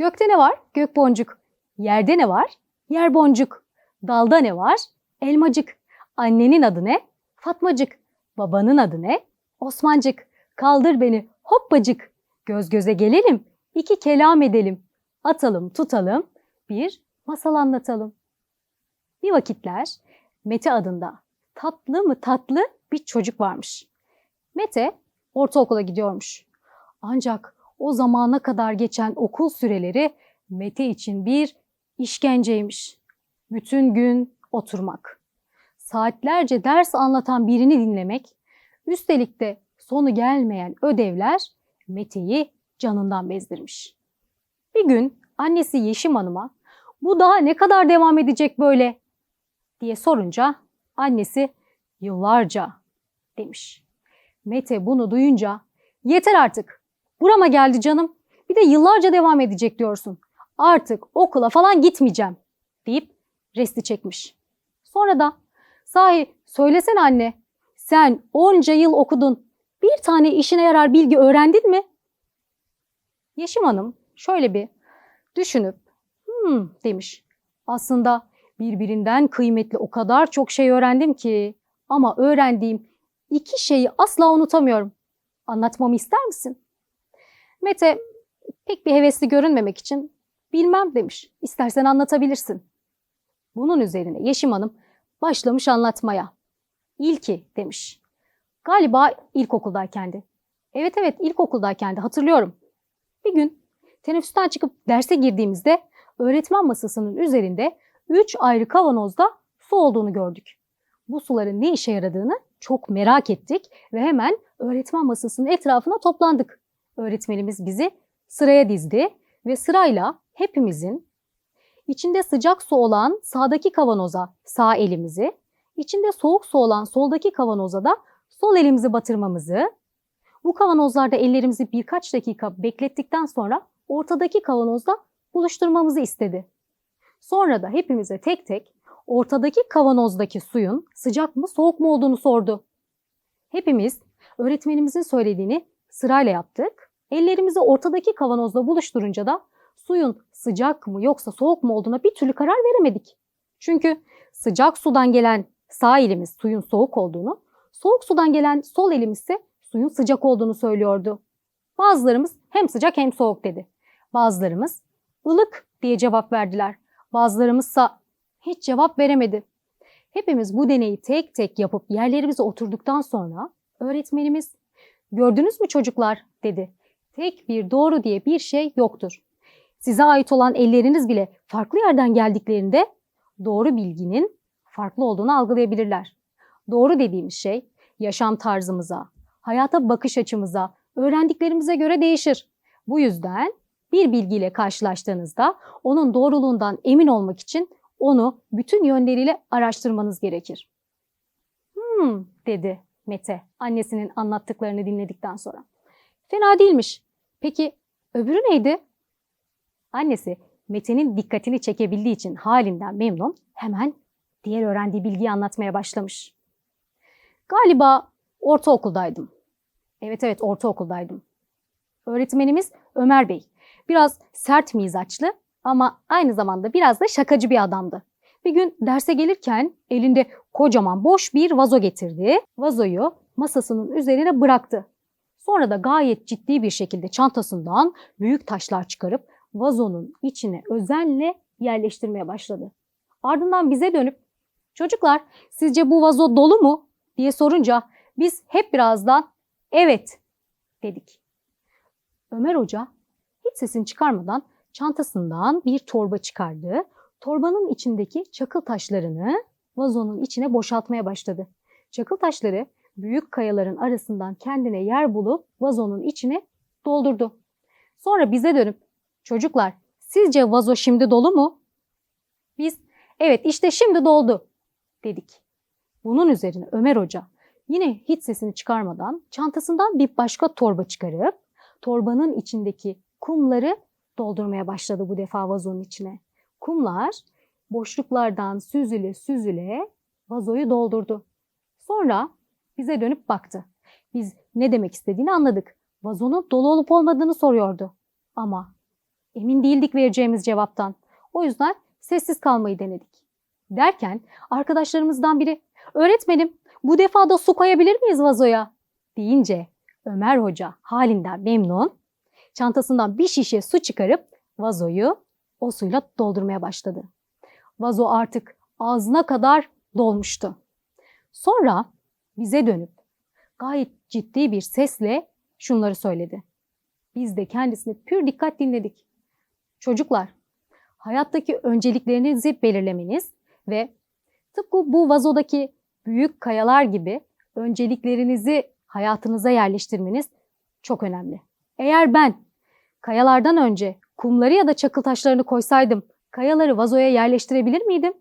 Gökte ne var? Gök boncuk. Yerde ne var? Yer boncuk. Dalda ne var? Elmacık. Annenin adı ne? Fatmacık. Babanın adı ne? Osmancık. Kaldır beni hoppacık. Göz göze gelelim. iki kelam edelim. Atalım tutalım. Bir masal anlatalım. Bir vakitler Mete adında tatlı mı tatlı bir çocuk varmış. Mete ortaokula gidiyormuş. Ancak o zamana kadar geçen okul süreleri Mete için bir işkenceymiş. Bütün gün oturmak. Saatlerce ders anlatan birini dinlemek, üstelik de sonu gelmeyen ödevler Mete'yi canından bezdirmiş. Bir gün annesi Yeşim Hanım'a bu daha ne kadar devam edecek böyle diye sorunca annesi yıllarca demiş. Mete bunu duyunca yeter artık burama geldi canım bir de yıllarca devam edecek diyorsun. Artık okula falan gitmeyeceğim deyip resti çekmiş. Sonra da sahi söylesene anne sen onca yıl okudun bir tane işine yarar bilgi öğrendin mi? Yeşim Hanım şöyle bir düşünüp hmm demiş. Aslında birbirinden kıymetli o kadar çok şey öğrendim ki ama öğrendiğim iki şeyi asla unutamıyorum. Anlatmamı ister misin? Mete pek bir hevesli görünmemek için bilmem demiş. İstersen anlatabilirsin. Bunun üzerine Yeşim Hanım başlamış anlatmaya. İlki demiş. Galiba ilkokuldaykendi. Evet evet ilkokuldaykendi hatırlıyorum. Bir gün teneffüsten çıkıp derse girdiğimizde öğretmen masasının üzerinde üç ayrı kavanozda su olduğunu gördük. Bu suların ne işe yaradığını çok merak ettik ve hemen öğretmen masasının etrafına toplandık. Öğretmenimiz bizi sıraya dizdi ve sırayla hepimizin içinde sıcak su olan sağdaki kavanoza sağ elimizi, içinde soğuk su olan soldaki kavanoza da sol elimizi batırmamızı, bu kavanozlarda ellerimizi birkaç dakika beklettikten sonra ortadaki kavanozda buluşturmamızı istedi. Sonra da hepimize tek tek ortadaki kavanozdaki suyun sıcak mı soğuk mu olduğunu sordu. Hepimiz öğretmenimizin söylediğini sırayla yaptık. Ellerimizi ortadaki kavanozda buluşturunca da suyun sıcak mı yoksa soğuk mu olduğuna bir türlü karar veremedik. Çünkü sıcak sudan gelen sağ elimiz suyun soğuk olduğunu, soğuk sudan gelen sol elimiz ise suyun sıcak olduğunu söylüyordu. Bazılarımız hem sıcak hem soğuk dedi. Bazılarımız ılık diye cevap verdiler. Bazılarımızsa hiç cevap veremedi. Hepimiz bu deneyi tek tek yapıp yerlerimize oturduktan sonra öğretmenimiz "Gördünüz mü çocuklar?" dedi. Tek bir doğru diye bir şey yoktur. Size ait olan elleriniz bile farklı yerden geldiklerinde doğru bilginin farklı olduğunu algılayabilirler. Doğru dediğimiz şey yaşam tarzımıza, hayata bakış açımıza, öğrendiklerimize göre değişir. Bu yüzden bir bilgiyle karşılaştığınızda onun doğruluğundan emin olmak için onu bütün yönleriyle araştırmanız gerekir. Hmm dedi Mete annesinin anlattıklarını dinledikten sonra. Fena değilmiş. Peki öbürü neydi? Annesi Mete'nin dikkatini çekebildiği için halinden memnun hemen diğer öğrendiği bilgiyi anlatmaya başlamış. Galiba ortaokuldaydım. Evet evet ortaokuldaydım. Öğretmenimiz Ömer Bey. Biraz sert mizaçlı ama aynı zamanda biraz da şakacı bir adamdı. Bir gün derse gelirken elinde kocaman boş bir vazo getirdi. Vazoyu masasının üzerine bıraktı. Sonra da gayet ciddi bir şekilde çantasından büyük taşlar çıkarıp vazonun içine özenle yerleştirmeye başladı. Ardından bize dönüp "Çocuklar, sizce bu vazo dolu mu?" diye sorunca biz hep birazdan "Evet." dedik. Ömer Hoca hiç sesini çıkarmadan çantasından bir torba çıkardı. Torbanın içindeki çakıl taşlarını vazonun içine boşaltmaya başladı. Çakıl taşları büyük kayaların arasından kendine yer bulup vazonun içine doldurdu. Sonra bize dönüp çocuklar sizce vazo şimdi dolu mu? Biz evet işte şimdi doldu dedik. Bunun üzerine Ömer Hoca yine hiç sesini çıkarmadan çantasından bir başka torba çıkarıp torbanın içindeki kumları doldurmaya başladı bu defa vazonun içine. Kumlar boşluklardan süzüle süzüle vazoyu doldurdu. Sonra bize dönüp baktı. Biz ne demek istediğini anladık. Vazonun dolu olup olmadığını soruyordu. Ama Emin değildik vereceğimiz cevaptan. O yüzden sessiz kalmayı denedik. Derken arkadaşlarımızdan biri öğretmenim bu defa da su koyabilir miyiz vazoya? deyince Ömer Hoca halinden memnun çantasından bir şişe su çıkarıp vazoyu o suyla doldurmaya başladı. Vazo artık ağzına kadar dolmuştu. Sonra bize dönüp gayet ciddi bir sesle şunları söyledi. Biz de kendisini pür dikkat dinledik. Çocuklar, hayattaki önceliklerinizi belirlemeniz ve tıpkı bu vazodaki büyük kayalar gibi önceliklerinizi hayatınıza yerleştirmeniz çok önemli. Eğer ben kayalardan önce kumları ya da çakıl taşlarını koysaydım kayaları vazoya yerleştirebilir miydim?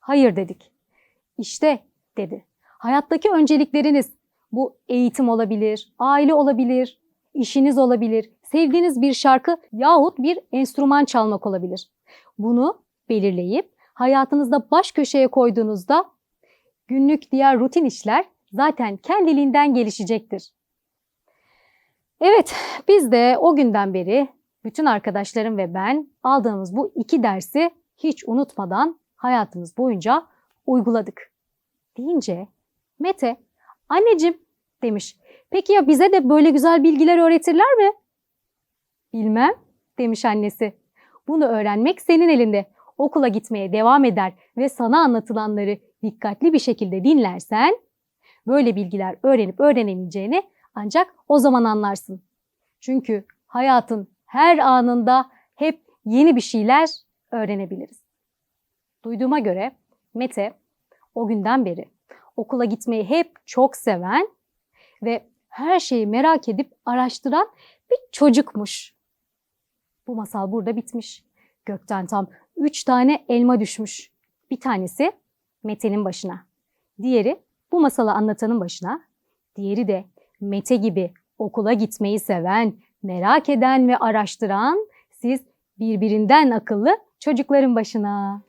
Hayır dedik. İşte dedi. Hayattaki öncelikleriniz bu eğitim olabilir, aile olabilir, işiniz olabilir, sevdiğiniz bir şarkı yahut bir enstrüman çalmak olabilir. Bunu belirleyip hayatınızda baş köşeye koyduğunuzda günlük diğer rutin işler zaten kendiliğinden gelişecektir. Evet, biz de o günden beri bütün arkadaşlarım ve ben aldığımız bu iki dersi hiç unutmadan hayatımız boyunca uyguladık. Deyince Mete, anneciğim demiş. Peki ya bize de böyle güzel bilgiler öğretirler mi? Bilmem demiş annesi. Bunu öğrenmek senin elinde. Okula gitmeye devam eder ve sana anlatılanları dikkatli bir şekilde dinlersen böyle bilgiler öğrenip öğrenemeyeceğini ancak o zaman anlarsın. Çünkü hayatın her anında hep yeni bir şeyler öğrenebiliriz. Duyduğuma göre Mete o günden beri okula gitmeyi hep çok seven ve her şeyi merak edip araştıran bir çocukmuş. Bu masal burada bitmiş. Gökten tam üç tane elma düşmüş. Bir tanesi Mete'nin başına. Diğeri bu masalı anlatanın başına. Diğeri de Mete gibi okula gitmeyi seven, merak eden ve araştıran siz birbirinden akıllı çocukların başına.